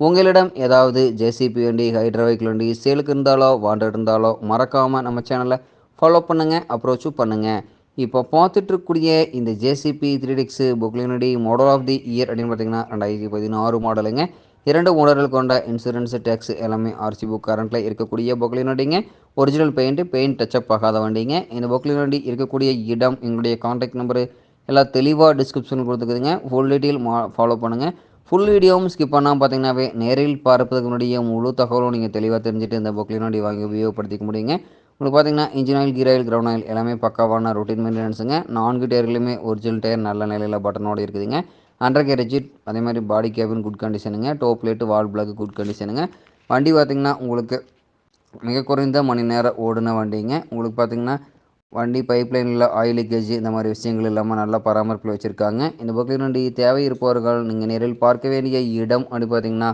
உங்களிடம் ஏதாவது ஜேசிபி வண்டி ஹைட்ரா வண்டி சேலுக்கு இருந்தாலோ வாண்டட் இருந்தாலோ மறக்காமல் நம்ம சேனலை ஃபாலோ பண்ணுங்கள் அப்ரோச்சும் பண்ணுங்கள் இப்போ பார்த்துட்ருக்கூடிய இந்த ஜேசிபி த்ரீ டிக்ஸு புக்லினடி மாடல் ஆஃப் தி இயர் அப்படின்னு பார்த்தீங்கன்னா ரெண்டாயிரத்தி பதினாறு மாடலுங்க இரண்டு ஓனர்கள் கொண்ட இன்சூரன்ஸ் டேக்ஸ் எல்லாமே ஆர்சி புக் கரண்ட்டில் இருக்கக்கூடிய பொக்லினடிங்க original paint paint touch up ஆகாத வண்டிங்க. இந்த பொக்லினடி இருக்கக்கூடிய இடம் எங்களுடைய காண்டாக்ட் நம்பரு எல்லாம் தெளிவாக டிஸ்கிரிப்ஷனில் கொடுத்துக்குதுங்க. ஃபுல் டீட்டெயில் மா ஃபாலோ பண்ணுங்கள் ஃபுல் வீடியோவும் ஸ்கிப் பண்ணாமல் பார்த்தீங்கன்னாவே நேரில் பார்ப்பதுக்கு முன்னாடியே முழு தகவலும் நீங்கள் தெளிவாக தெரிஞ்சுட்டு இந்த பொக்லினடி வாங்கி உபயோகப்படுத்திக்க முடியுங்க. உங்களுக்கு பார்த்தீங்கன்னா engine oil gear oil ground oil எல்லாமே பக்காவான ரொட்டீன் மெயின்டெனன்ஸுங்க நான்கு டயர்லையுமே ஒரிஜினல் டயர் நல்ல நிலையில் பட்டனோடு இருக்குதுங்க. அண்டர் கேரேஜ் அதே மாதிரி பாடி cabin good கண்டிஷனுங்க top plate valve block good கண்டிஷனுங்க வண்டி பார்த்திங்கன்னா உங்களுக்கு மிக குறைந்த மணி நேரம் ஓடின வண்டிங்க. உங்களுக்கு பார்த்திங்கன்னா வண்டி பைப்லைனில் ஆயில் லீக்கேஜ் இந்த மாதிரி விஷயங்கள் இல்லாமல் நல்லா பராமரிப்பில் வச்சுருக்காங்க. இந்த பக்கம் வண்டி தேவை இருப்பவர்கள் நீங்கள் நேரில் பார்க்க வேண்டிய இடம் அப்படி பார்த்தீங்கன்னா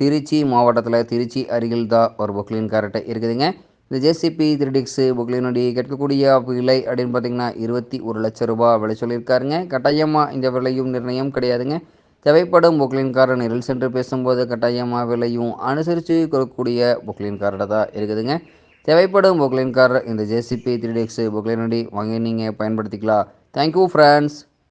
திருச்சி மாவட்டத்தில் திருச்சி அருகில் தான் ஒரு பொக்லின் கரெக்டாக இருக்குதுங்க. இந்த ஜேசிபி த்ரிடிக்ஸு பொக்லினுடைய கேட்கக்கூடிய விலை அப்படின்னு பார்த்தீங்கன்னா இருபத்தி ஒரு லட்ச ரூபா விலை சொல்லியிருக்காருங்க. கட்டாயமாக இந்த விலையும் நிர்ணயம் கிடையாதுங்க. தேவைப்படும் பொக்லின்காரர் நேரில் சென்று பேசும்போது கட்டாயமாக விலையும் அனுசரித்து கொடுக்கக்கூடிய பொக்லின்காரர்கிட்ட தான் இருக்குதுங்க. தேவைப்படும் பொக்லின்காரர் இந்த ஜேசிபி த்ரீ டிஎக்ஸு வண்டி வாங்கி நீங்கள் பயன்படுத்திக்கலாம். Thank you friends